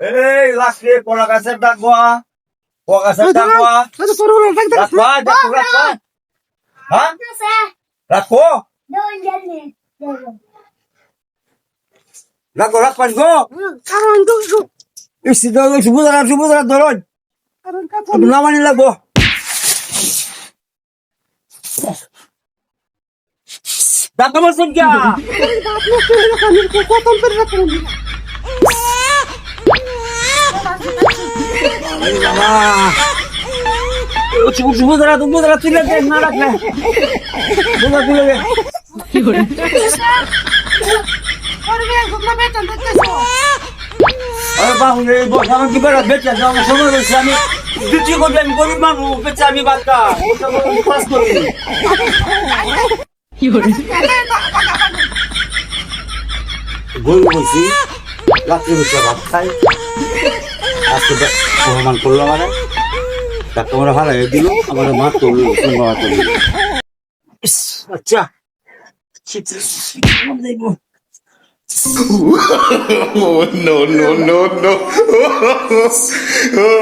এই লাস্টে কলা গাছের ডাকবা কলা গাছের ডাকবা রাখবা দেখো রাখবা হ্যাঁ? রাখো। রাখো রাখ পাঁচ গো। ইসি দাও সুবুদারা সুবুদারা ধরো নামানি লাগবো। দাঁত আমার সংখ্যা সুবুদারা সুবুদারা তুলে দে না রাখলে। সুবুদারা তুলে দে আরে বাবু রে বস আমার কি বেড়া, বেঁচে আছে আমার সময় হয়েছে, আমি দ্বিতীয় বাচ্চা। রাত্রে বেঁচে ভাত খাই আজকে অপমান করল আমার। টাকা আমার হারাই দিল আমার করল করল আচ্ছা। Oh, no, no, no, no.